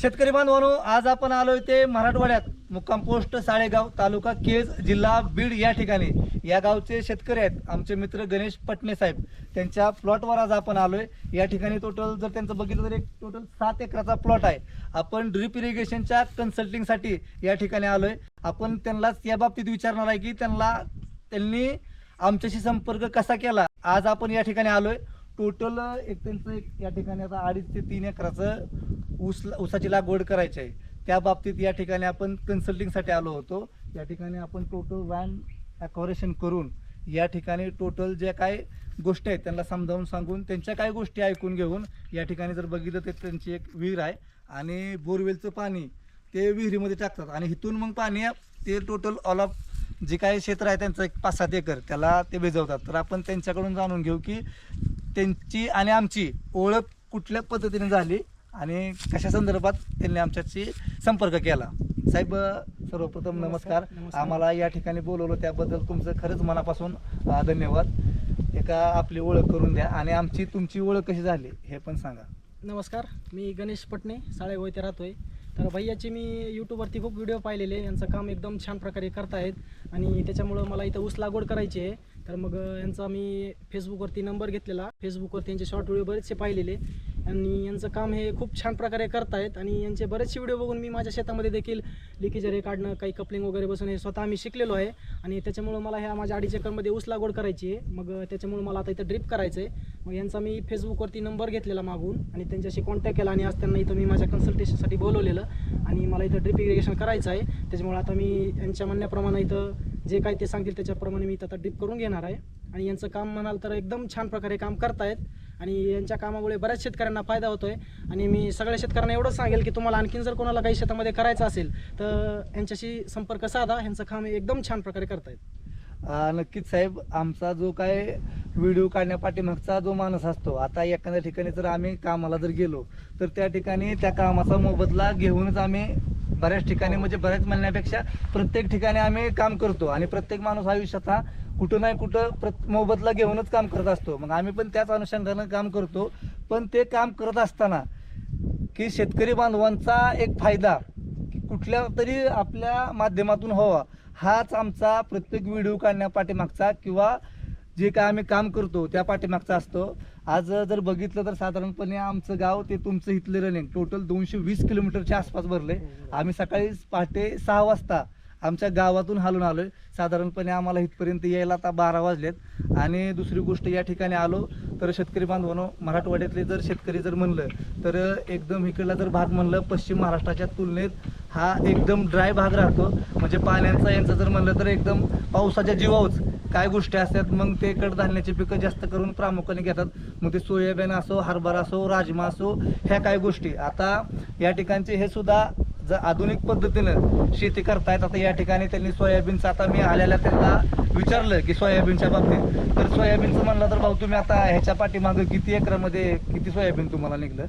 शेतकरी बांधवांनो आज आपण आलोय ते मराठवाड्यात. मुक्काम पोस्ट साळेगाव तालुका केज जिल्हा बीड या ठिकाणी. या गावचे शेतकरी आहेत आमचे मित्र गणेश पटणे साहेब. त्यांच्या प्लॉटवर आज आपण आलोय. या ठिकाणी टोटल जर त्यांचं बघितलं तर एक टोटल सात एकराचा प्लॉट आहे. आपण ड्रीप इरिगेशनच्या कन्सल्टिंगसाठी या ठिकाणी आलोय. आपण त्यांनाच या बाबतीत विचारणार आहे की त्यांना त्यांनी आमच्याशी संपर्क कसा केला? आज आपण या ठिकाणी आलोय. टोटल एक त्यांचं एक या ठिकाणी आता अडीच ते तीन एकराचं ऊस ऊसाची लागवड करायची आहे. त्या बाबतीत या ठिकाणी आपण कन्सल्टिंगसाठी आलो होतो. या ठिकाणी आपण टोटल वॅन ॲकोरेशन करून या ठिकाणी टोटल ज्या काय गोष्टी आहेत त्यांना समजावून सांगून त्यांच्या काय गोष्टी ऐकून घेऊन या ठिकाणी जर बघितलं तर त्यांची एक विहीर आहे आणि बोरवेलचं पाणी ते विहिरीमध्ये टाकतात आणि इथून मग पाणी ते टोटल ऑल ऑफ जे काही क्षेत्र आहे त्यांचं एक पाच सात एकर त्याला ते भिजवतात तर आपण त्यांच्याकडून जाणून घेऊ की त्यांची आणि आमची ओळख कुठल्या पद्धतीने झाली आणि कशा संदर्भात त्यांनी आमच्याशी संपर्क केला? साहेब सर्वप्रथम नमस्कार. आम्हाला या ठिकाणी बोलवलं त्याबद्दल तुमचं खरंच मनापासून धन्यवाद. एका आपली ओळख करून द्या आणि आमची तुमची ओळख कशी झाली हे पण सांगा. नमस्कार. मी गणेश पटणे साळेगाव इथे राहतोय. तर भैयाचे मी यूट्यूबवरती खूप व्हिडिओ पाहिलेले. यांचं काम एकदम छान प्रकारे करतायत. आणि त्याच्यामुळं मला इथं ऊस लागवड करायची आहे. तर मग यांचा मी फेसबुकवरती नंबर घेतलेला. फेसबुकवरती यांचे शॉर्ट व्हिडिओ बरेचसे पाहिलेले. आणि यांचं काम हे खूप छान प्रकारे करतायत. आणि यांचे बरेचसे व्हिडिओ बघून मी माझ्या शेतामध्ये देखील लिकेज रे काढणं काही कपलिंग वगैरे बसून हे स्वतः मी शिकलेलो आहे. आणि त्याच्यामुळं मला ह्या माझ्या अडीच एकरमध्ये ऊस लागवड करायची आहे. मग त्याच्यामुळं मला आता इथं ड्रिप करायचं आहे मग यांचा मी फेसबुकवरती नंबर घेतलेला मागून आणि त्यांच्याशी कॉन्टॅक्ट केला आणि आज त्यांना इथं मी माझ्या कन्सल्टेशनसाठी बोलवलेलं. आणि मला इथं ड्रिप इरिगेशन करायचं आहे. त्याच्यामुळे आता मी यांच्या म्हणण्याप्रमाणे इथं जे काही ते सांगतील त्याच्याप्रमाणे मी इथं आता ड्रिप करून घेणार आहे. आणि यांचं काम म्हणाल तर एकदम छान प्रकारे काम करतायत. आणि यांच्या कामामुळे बऱ्याच शेतकऱ्यांना फायदा होतोय. आणि मी सगळ्या शेतकऱ्यांना एवढंच सांगेल की तुम्हाला आणखीन जर कोणाला काही शेतामध्ये करायचं असेल तर यांच्याशी संपर्क साधा. यांचं काम एकदम छान प्रकारे करतायत. नक्कीच साहेब आमचा जो काय व्हिडिओ काढण्यापाठीमागचा जो माणूस असतो आता एखाद्या ठिकाणी जर आम्ही कामाला जर गेलो तर त्या ठिकाणी त्या कामाचा मोबदला घेऊनच आम्ही बऱ्याच ठिकाणी म्हणजे बऱ्याच म्हणण्यापेक्षा प्रत्येक ठिकाणी आम्ही काम करतो. आणि प्रत्येक माणूस आयुष्यात हा कुठं नाही कुठं प्रत मोबदला घेऊनच काम करत असतो. मग आम्ही पण त्याच अनुषंगानं काम करतो. पण ते काम करत असताना की शेतकरी बांधवांचा एक फायदा कुठल्या तरी आपल्या माध्यमातून व्हावा हाच आमचा प्रत्येक व्हिडिओ काढण्या पाठीमागचा किंवा जे काय आम्ही काम करतो त्या पाठीमागचा असतो. आज जर बघितलं तर साधारणपणे आमचं गाव ते तुमचं इथलं रनिंग टोटल दोनशे वीस किलोमीटरच्या आसपास भरले आम्ही सकाळी पहाटे सहा वाजता आमच्या गावातून हालून आलोय. साधारणपणे आम्हाला इथपर्यंत यायला आता बारा वाजलेत. आणि दुसरी गोष्ट या ठिकाणी आलो तर शेतकरी बांधवांनो मराठवाड्यातले जर शेतकरी जर म्हणलं तर एकदम इकडला जर भाग म्हणलं पश्चिम महाराष्ट्राच्या तुलनेत हा एकदम ड्राय भाग राहतो. म्हणजे पाण्याचा यांचं जर म्हणलं तर एकदम पावसाच्या जीवावच. काय गोष्टी असतात मग ते कडधान्याची पिकं जास्त करून प्रामुख्याने घेतात. मग ते सोयाबीन असो हरभरा असो राजमा असो ह्या काय गोष्टी. आता या ठिकाणचे हे सुद्धा जर आधुनिक पद्धतीनं शेती करतायत आता या ठिकाणी त्यांनी सोयाबीनचं आता मी आलेल्या त्यांना विचारलं की सोयाबीनच्या बाबतीत. तर सोयाबीनचं म्हणलं तर भाऊ तुम्ही आता ह्याच्या पाठीमागं किती एकरामध्ये किती सोयाबीन तुम्हाला निघलं?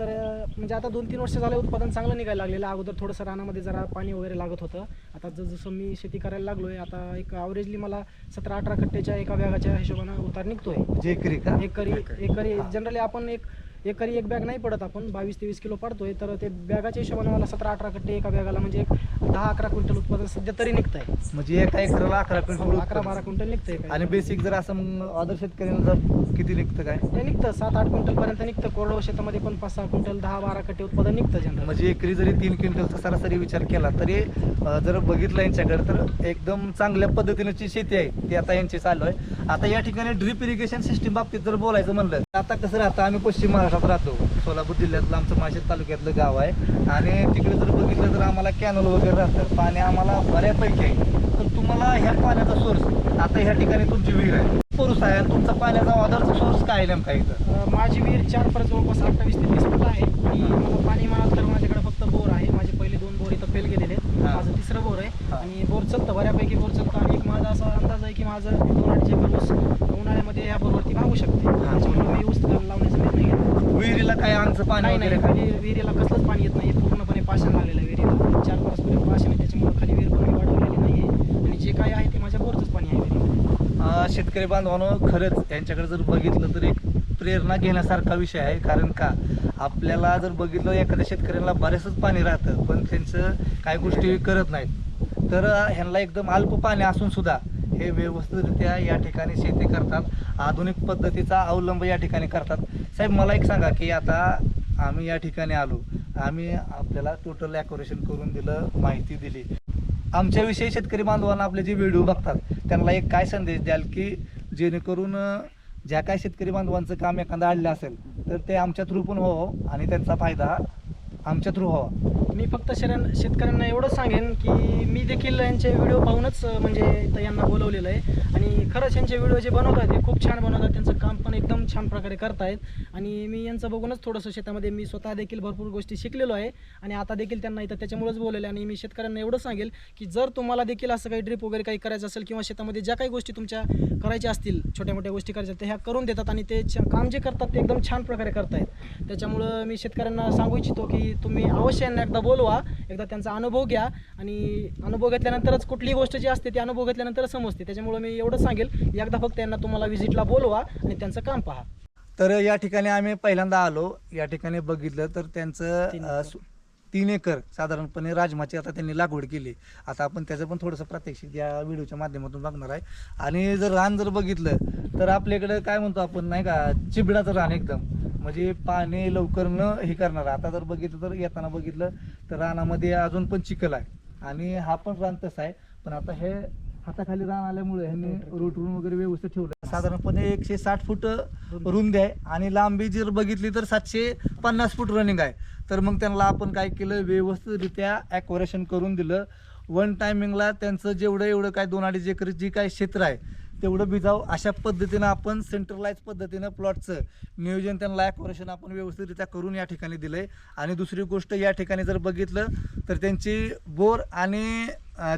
तर म्हणजे आता दोन तीन वर्ष झाले उत्पादन चांगलं निघायला लागलेलं. अगोदर थोडंसं रानामध्ये जरा पाणी वगैरे लागत होतं. आता जसं जसं मी शेती करायला लागलोय आता एक अवरेजली मला सतरा अठरा कट्ट्याच्या एका बॅगाच्या हिशोबानं उतार निघतोय. जे एकरी का? एकरी एकरी. जनरली आपण एक एकरी एक बॅग नाही पडत आपण. बावीस तेवीस किलो पडतोय तर ते बॅगाच्या हिशोबाने मला सतरा अठरा कट्टे एका बॅगाला म्हणजे एक दहा अकरा क्विंटल उत्पादन सध्या तरी निघतंय. म्हणजे एका एकराला अकरा क्विंटल अकरा बारा. क्विंटल निघतंय काय. आणि बेसिक जर असं मग अदर शेतकऱ्यांना जर किती निघतं काय? ते निघतं सात आठ क्विंटल पर्यंत निघतं. कोरडवा शेतामध्ये पण पाच सहा क्विंटल दहा बारा कट्टे उत्पादन निघतं जनरल म्हणजे एकरी जरी तीन क्विंटलचा सरासरी विचार केला तरी अं, जर बघितलं यांच्याकडे तर एकदम चांगल्या पद्धतीची शेती आहे ती आता यांची चालू आहे. आता या ठिकाणी ड्रिप इरिगेशन सिस्टीम बाबतीत जर बोलायचं म्हणलं तर आता कसं राहतं? आम्ही पश्चिम महाराष्ट्रात राहतो. सोलापूर जिल्ह्यातलं आमचं माशेत तालुक्यातलं गाव आहे. आणि तिकडे जर बघितलं तर आम्हाला कॅनल वगैरे राहतं पाणी आम्हाला बऱ्यापैकी आहे. तर तुम्हाला ह्या पाण्याचा सोर्स आता ह्या ठिकाणी तुमची विहीर आहे. पुरुष आहे आणि तुमचा पाण्याचा ऑदरचा सोर्स काय नेमका इथं? माझी विहीर चार पर जवळपास अठ्ठावीस ते तीस फूट आहे. आणि मला पाणी म्हणाल तर माझ्याकडे फक्त बोर आहे. माझे पहिले दोन बोर इथं फेल गेलेले आहेत. माझं तिसरं बोर आहे. आणि बोर चालतं बऱ्यापैकी बोर चालतं. आणि एक माझा असा अंदाज आहे की माझं दोन अडीच ऊस उन्हाळ्यामध्ये या बोरवरती भागू शकते त्याच्यामुळे मी ऊस लावण्याचा निर्णय घेतला विहिरीला अंगचं पाणी नाही वगैरे नाही काय खाली विहिरीला कसलंच पाणी येत नाही पूर्णपणे पाषाण लागलेलं आहे विहिरीला. चार परस्पर पाषाण आहे त्याच्यामुळे खाली विहीर पण वाढवलेली नाही आहे आणि जे काय आहे ते माझ्या बोरचंच पाणी आहे अं, शेतकरी बांधवांनो खरंच यांच्याकडे जर बघितलं तर एक प्रेरणा घेण्यासारखा विषय आहे. कारण का? आपल्याला जर बघितलं एखाद्या शेतकऱ्याला बरेचच पाणी राहतं पण त्यांचं काही गोष्टी करत नाहीत. तर ह्यांना एकदम अल्प पाणी असून सुद्धा हे व्यवस्थितरित्या या ठिकाणी शेती करतात. आधुनिक पद्धतीचा अवलंब या ठिकाणी करतात. साहेब मला एक सांगा की आता आम्ही या ठिकाणी आलो. आम्ही आपल्याला टोटल डेकोरेशन करून दिलं माहिती दिली. आमच्याविषयी शेतकरी बांधवांना आपले जे व्हिडिओ बघतात त्यांना एक काय संदेश द्याल की जेणेकरून ज्या काय शेतकरी बांधवांचं काम एखादं आणलं असेल तर ते आमच्या थ्रू पण व्हावं आणि त्यांचा फायदा आमच्या थ्रू व्हावा मी फक्त शरण शेतकऱ्यांना एवढंच सांगेन की मी देखील यांचे व्हिडिओ पाहूनच म्हणजे इथं यांना बोलवलेलं आहे. आणि खरंच यांचे व्हिडिओ जे बनवतात ते खूप छान बनवतात त्यांचं काम पण एकदम छान प्रकारे करतायत. आणि मी यांचं बघूनच थोडंसं शेतामध्ये मी स्वतः देखील भरपूर गोष्टी शिकलेलो आहे. आणि आता देखील त्यांना इथं त्याच्यामुळेच बोललेलं आहे. आणि मी शेतकऱ्यांना एवढं सांगेल की जर तुम्हाला देखील असं काही ड्रिप वगैरे काही करायचं असेल किंवा शेतामध्ये ज्या काही गोष्टी तुमच्या करायच्या असतील छोट्या मोठ्या गोष्टी करायच्या त्या ह्या करून देतात. आणि ते काम जे करतात ते एकदम छान प्रकारे करतायत. त्याच्यामुळं मी शेतकऱ्यांना सांगू इच्छितो की तुम्ही अवश्य यांना एकदा बोलवा एकदा त्यांचा अनुभव घ्या आणि अनुभव घेतल्यानंतरच कुठलीही गोष्ट जी असते ती अनुभव घेतल्यानंतरच समजते. त्याच्यामुळं मी एवढं सांगेल एकदा फक्त यांना तुम्हाला व्हिजिटला बोलवा आणि त्यांचं काम पहा. तर या ठिकाणी आम्ही पहिल्यांदा आलो. या ठिकाणी बघितलं तर त्यांचं तीन एकर साधारणपणे राजमाची आता त्यांनी लागवड केली. आता आपण त्याचं पण थोडंसं प्रात्यक्षिक या व्हिडिओच्या माध्यमातून बघणार आहे. आणि जर रान जर बघितलं तर आपल्याकडं काय म्हणतो आपण नाही का चिबडाचं रान एकदम. म्हणजे पाणी लवकर न हे करणार. आता जर बघितलं तर येताना बघितलं तर रानामध्ये अजून पण चिखल आहे. आणि हा पण रान तसा आहे. पण आता हे हाताखाली रान आल्यामुळे ह्यांनी रोटरून वगैरे व्यवस्थित ठेवलं. साधारणपणे एकशे साठ फूट रुंदी आहे. आणि लांबी जर बघितली तर सातशे पन्नास फूट रनिंग आहे. तर मग त्यांना आपण काय केलं? व्यवस्थितरित्या ॲक्वरेशन करून दिलं. वन टायमिंगला त्यांचं जेवढं एवढं काय दोन अडीच एकर जी काय क्षेत्र आहे तेवढं बिजाव अशा पद्धतीनं आपण सेंट्रलाइज पद्धतीनं प्लॉटचं नियोजन त्यांना ॲक्वरेशन आपण व्यवस्थितरित्या करून या ठिकाणी दिलं आहे आणि दुसरी गोष्ट या ठिकाणी जर बघितलं तर त्यांची बोर आणि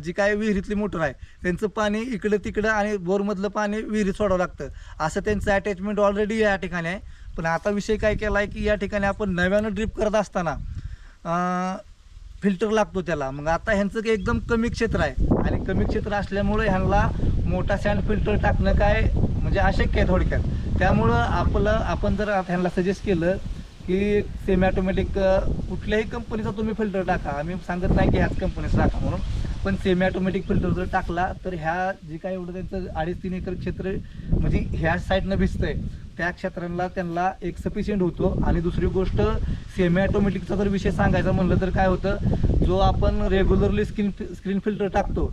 जी काय विहिरीतली मोटर आहे त्यांचं पाणी इकडं तिकडं आणि बोरमधलं पाणी विहिरीत सोडावं लागतं. असं त्यांचं अटॅचमेंट ऑलरेडी या ठिकाणी आहे. पण आता विषय काय केला आहे की या ठिकाणी आपण नव्यानं ड्रिप करत असताना फिल्टर लागतो त्याला. मग आता ह्यांचं काही एकदम कमी क्षेत्र आहे. आणि कमी क्षेत्र असल्यामुळे ह्यांना मोठा सँड फिल्टर टाकणं काय म्हणजे अशक्य आहे थोडक्यात. त्यामुळं आपलं आपण जर आता ह्यांना सजेस्ट केलं की सेमी ऑटोमॅटिक कुठल्याही कंपनीचा तुम्ही फिल्टर टाका. आम्ही सांगत नाही की ह्याच कंपनीचा टाका म्हणून. पण सेमी ऑटोमॅटिक फिल्टर जर टाकला तर ह्या जे काय एवढं त्यांचं अडीच तीन एकर क्षेत्र म्हणजे ह्या साईडनं भिजतंय त्या क्षेत्रांना त्यांना एक सफिशियंट होतो. आणि दुसरी गोष्ट सेमी ऑटोमॅटिकचा जर विषय सांगायचा म्हणलं तर काय होतं जो आपण रेग्युलरली स्क्रीन स्क्रीन फिल्टर टाकतो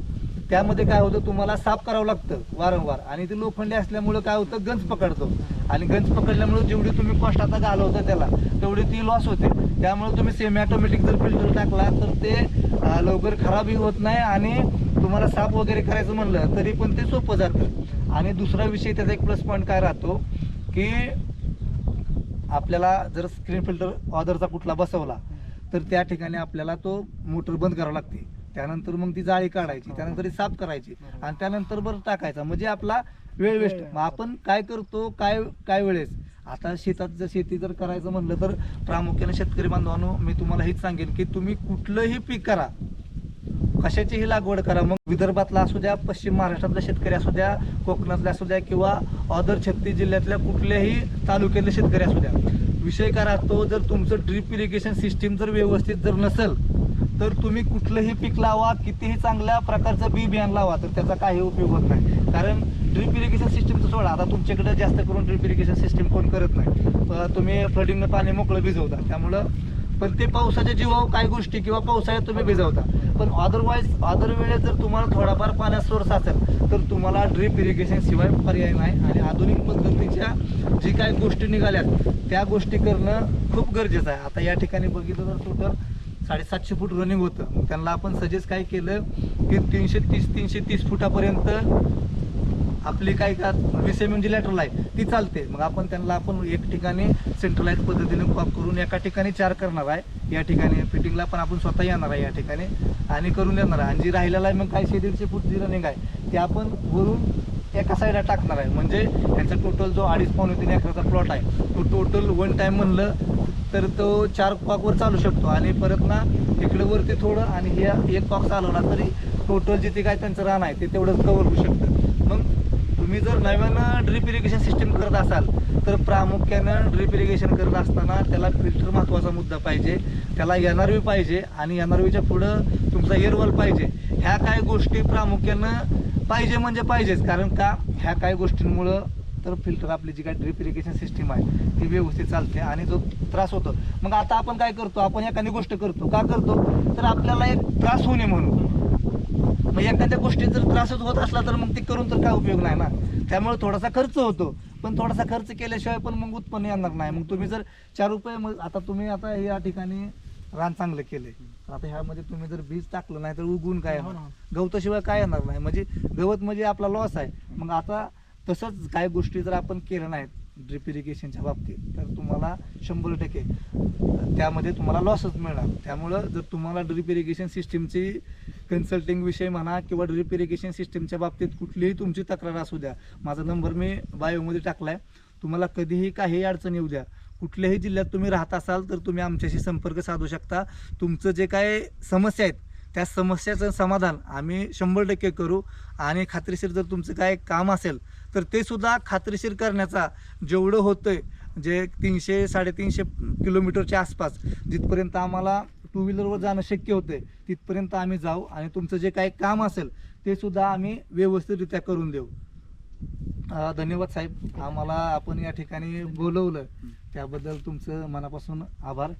त्यामध्ये काय होतं तुम्हाला साफ करावं लागतं वारंवार. आणि ते लोखंडी असल्यामुळं काय होतं गंज पकडतो. आणि गंज पकडल्यामुळे जेवढी तुम्ही कॉस्ट आता घालवता त्याला तेवढी ती लॉस होते. त्यामुळे तुम्ही सेमी ऑटोमॅटिक जर फिल्टर टाकला तर ते लवकर खराबही होत नाही आणि तुम्हाला साफ वगैरे करायचं म्हणलं तरी पण ते सोपं जातं. आणि दुसरा विषय त्याचा एक प्लस पॉईंट काय राहतो की आपल्याला जर स्क्रीन फिल्टर ऑदरचा कुठला बसवला तर त्या ठिकाणी आपल्याला तो मोटर बंद करावा लागते. त्यानंतर मग ती जाळी काढायची त्यानंतर ती साफ करायची आणि त्यानंतर बरं टाकायचा. म्हणजे आपला वेळ वेस्ट. मग आपण काय करतो काय काय वेळेस? आता शेतात जर शेती जर करायचं म्हणलं तर प्रामुख्याने शेतकरी बांधवांनो मी तुम्हाला हेच सांगेन की तुम्ही कुठलंही पीक करा. कशाचीही लागवड करा. मग विदर्भातला असू द्या पश्चिम महाराष्ट्रातला शेतकरी असू द्या कोकणातला असू द्या किंवा अदर छत्तीस जिल्ह्यातल्या कुठल्याही तालुक्यातले शेतकरी असू द्या. विषय काय राहतो जर तुमचं ड्रीप इरिगेशन सिस्टीम जर व्यवस्थित जर नसेल तर तुम्ही कुठलंही पीक लावा कितीही चांगल्या प्रकारचं बी बियाण लावा तर त्याचा काही उपयोग होत नाही. कारण ड्रीप इरिगेशन सिस्टीमचं सोडा आता तुमच्याकडे जास्त करून ड्रिप इरिगेशन सिस्टीम कोण करत नाही. तुम्ही फ्लडिंगनं पाणी मोकळं भिजवता. त्यामुळं पण ते पावसाच्या जीवावर काही गोष्टी किंवा पावसाळ्यात तुम्ही भिजवता. पण अदरवाईज अदर वेळेस जर तुम्हाला थोडाफार पाण्यात सोर्स असेल तर तुम्हाला ड्रीप इरिगेशन शिवाय पर्याय नाही. आणि आधुनिक पद्धतीच्या जी काही गोष्टी निघाल्यात त्या गोष्टी करणं खूप गरजेचं आहे. आता या ठिकाणी बघितलं तर टोटल साडेसातशे फूट रनिंग होतं. मग त्यांना आपण सजेस्ट काय केलं की तीनशे तीस तीनशे तीस फुटापर्यंत आपली काय का वीस एम एम जी लॅटरल आहे ती चालते. मग आपण त्यांना आपण एक ठिकाणी सेंट्रलाइज पद्धतीने कॉप करून एका ठिकाणी चार करणार आहे. या ठिकाणी फिटिंगला पण आपण स्वतः येणार आहे या ठिकाणी आणि करून देणार आहे. आणि जी राहिलेला आहे मग काय शे दीडशे फूट जी रनिंग आहे ते आपण वरून एका साईडला टाकणार आहे. म्हणजे यांचा टोटल जो अडीच पावणे तीन एकराचा प्लॉट आहे तो टोटल वन टाईम म्हणलं तर तो चार कॉकवर चालू शकतो. आणि परत ना इकडे वरती थोडं आणि हे एक कॉक चालवला तरी टोटल जिथे काय त्यांचं रान आहे ते तेवढंच कव्हर होऊ शकतं. मग तुम्ही जर नव्यानं ड्रिप इरिगेशन सिस्टीम करत असाल तर प्रामुख्यानं ड्रिप इरिगेशन करत असताना त्याला फिल्टर महत्त्वाचा मुद्दा पाहिजे. त्याला एन आर व्ही पाहिजे आणि एन आर व्हीच्या पुढं तुमचा एअरवॉल पाहिजे. ह्या काही गोष्टी प्रामुख्यानं पाहिजे म्हणजे पाहिजेच. कारण का? ह्या काही गोष्टींमुळं तर फिल्टर आपली जी काय ड्रिप इरिगेशन सिस्टीम आहे ती व्यवस्थित चालते आणि जो त्रास होतो. मग आता आपण काय करतो? आपण एखादी गोष्ट करतो. का करतो? तर आपल्याला एक त्रास होऊ नये म्हणून. मग एखाद्या गोष्टीत जर त्रासच होत असला तर मग ती करून तर काय उपयोग नाही ना? त्यामुळे थोडासा खर्च होतो. पण थोडासा खर्च केल्याशिवाय पण मग उत्पन्न येणार नाही. मग तुम्ही जर चार रुपये मग आता तुम्ही आता या ठिकाणी रान चांगलं केले आता ह्यामध्ये तुम्ही जर बीज टाकलं नाही तर उगवून काय हो येणार? ना. गवताशिवाय काय येणार नाही. म्हणजे गवत म्हणजे आपला लॉस आहे. मग आता तसंच काय गोष्टी जर आपण केल्या नाहीत ड्रिप इरिगेशनच्या बाबतीत तर तुम्हाला शंभर टक्के त्यामध्ये तुम्हाला लॉसच मिळणार. त्यामुळं जर तुम्हाला ड्रिप इरिगेशन सिस्टीमची कन्सल्टिंग विषय म्हणा किंवा ड्रिप इरिगेशन सिस्टीमच्या बाबतीत कुठलीही तुमची तक्रार असू द्या. माझा नंबर मी बायोमध्ये टाकलाय. तुम्हाला कधीही काही अडचण येऊ द्या. कुठल्याही जिल्ह्यात तुम्ही राहत असाल तर तुम्ही आमच्याशी संपर्क साधू शकता. तुमचं जे काय समस्या आहेत त्या समस्याचं समाधान आम्ही शंभर टक्के करू. आणि खात्रीशीर जर तुमचं काय काम असेल तर ते सुद्धा खात्रीशीर करण्याचा जेवढं होतंय जे तीनशे साडेतीनशे किलोमीटरच्या आसपास जिथपर्यंत आम्हाला टू व्हीलरवर जाणं शक्य होते तिथपर्यंत आम्ही जाऊ आणि तुमचं जे काही काम असेल ते सुद्धा आम्ही व्यवस्थितरित्या करून देऊ. धन्यवाद साहेब. आम्हाला आपण या ठिकाणी बोलवलं. त्याबद्दल तुमचं मनापासून आभार.